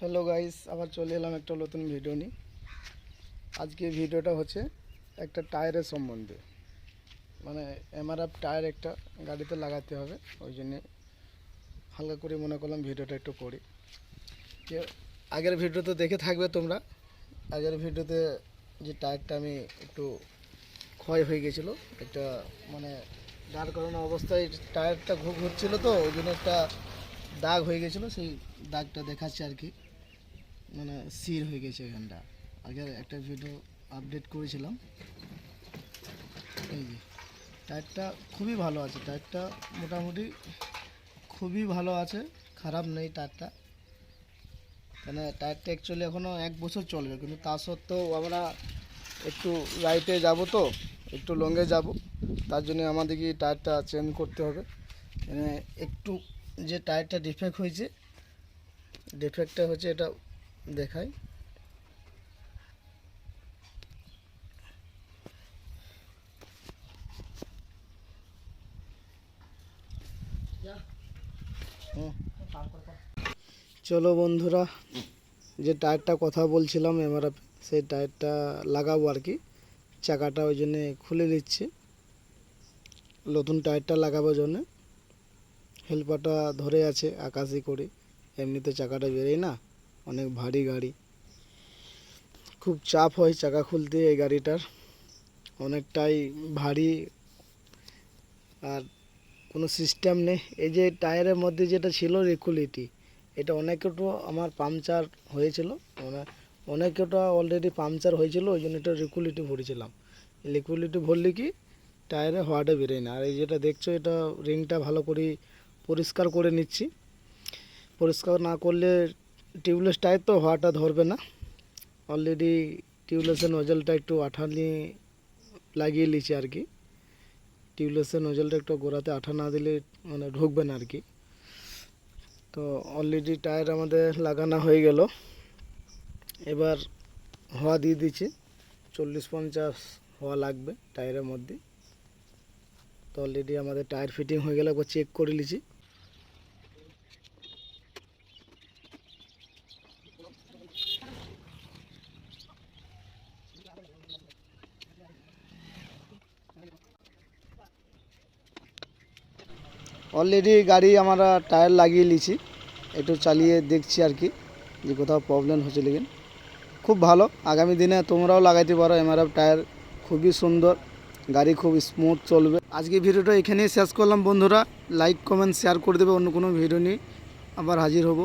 Hello guys আবার চলে এলাম একটা নতুন ভিডিও নিয়ে। আজকে ভিডিওটা হচ্ছে একটা টায়ারের সম্বন্ধে। মানে এমআরএফ টায়ার একটা গাড়িতে লাগাতে হবে, ওই জন্যে হালকা করে মনে করলাম ভিডিওটা একটু করি। যে আগের ভিডিওতে দেখে থাকবে তোমরা। আগের ভিডিওতে যে টায়ারটা আমি একটু ক্ষয় হয়ে গেছিল, একটা মানে দাঁড় করানো অবস্থায় টায়ারটা ঘুর ঘুরছিল তো, ওই জন্য একটা দাগ হয়ে গেছিল, সেই দাগটা দেখাচ্ছে আর কি। মানে সির হয়ে গেছে এখানটা। আগে একটা ভিডিও আপডেট করেছিলাম। এই যে টায়ারটা খুবই ভালো আছে। টায়ারটা মোটামুটি খুবই ভালো আছে, খারাপ নেই টায়ারটা মানে টায়ারটা অ্যাকচুয়ালি এখনও এক বছর চলবে, কিন্তু তা সত্ত্বেও আমরা একটু রাইটে যাব তো, একটু লংয়ে যাব। তার জন্য আমাদেরকে টায়ারটা চেঞ্জ করতে হবে। মানে একটু যে টায়ারটা ডিফেক্ট হয়েছে ডিফেক্টটা হচ্ছে এটা দেখাই। চলো বন্ধুরা, যে টায়ারটা কথা বলছিলাম এমআরএফ সেই টায়ারটা লাগাবো আর কি। চাকাটা ওই জন্যে খুলে নিচ্ছি। নতুন টায়ারটা লাগাবার জন্যে। হেল্পারটা ধরে আছে আকাশি করে। এমনিতে চাকাটা বেরোয় না। অনেক ভারী গাড়ি। খুব চাপ হয় চাকা খুলতে এই গাড়িটার। অনেকটাই ভারী আর কোনো সিস্টেম নেই। এই যে টায়ারের মধ্যে যেটা ছিল রেকুলিটি এটা অনেকটা আমার পাংচার হয়েছিল। মানে অনেকটা অলরেডি পাংচার হয়েছিল, ওই জন্য এটা রেকুলিটি ভরেছিলাম। লিকুইডিটি ভরলে কি টায়ারে হওয়াটা বেরোয় না। আর এই যেটা দেখছ, এটা রিংটা ভালো করে পরিষ্কার করে নিচ্ছি। পরিষ্কার না করলে টিউবলেস টায়ার তো হওয়াটা ধরবে না। অলরেডি টিউবলেসের নজলটা একটু আঠা নিয়ে লাগিয়ে নিয়েছি আর কি। টিউবলেসের নজলটা একটু গোড়াতে আঠা না দিলে মানে ঢুকবে না আর কি। তো অলরেডি টায়ার আমাদের লাগানো হয়ে গেল। এবার হওয়া দিয়ে দিচ্ছি। চল্লিশ পঞ্চাশ হওয়া লাগবে টায়ারের মধ্যে। তো অলরেডি আমাদের টায়ার ফিটিং হয়ে গেলে একবার চেক করে নিয়েছি। অলরেডি গাড়ি আমরা টায়ার লাগিয়ে নিয়েছি। একটু চালিয়ে দেখছি আর কি, যে কোথাও প্রবলেম হচ্ছে লেগে খুব ভালো, আগামী দিনে তোমরাও লাগাইতে পারো এমআরএফ টায়ার খুবই সুন্দর, গাড়ি খুব স্মুথ চলবে। আজকে ভিডিওটা এখানেই শেষ করলাম বন্ধুরা লাইক কমেন্ট শেয়ার করে দেবে, অন্য কোনো ভিডিও নিয়ে আবার হাজির হব।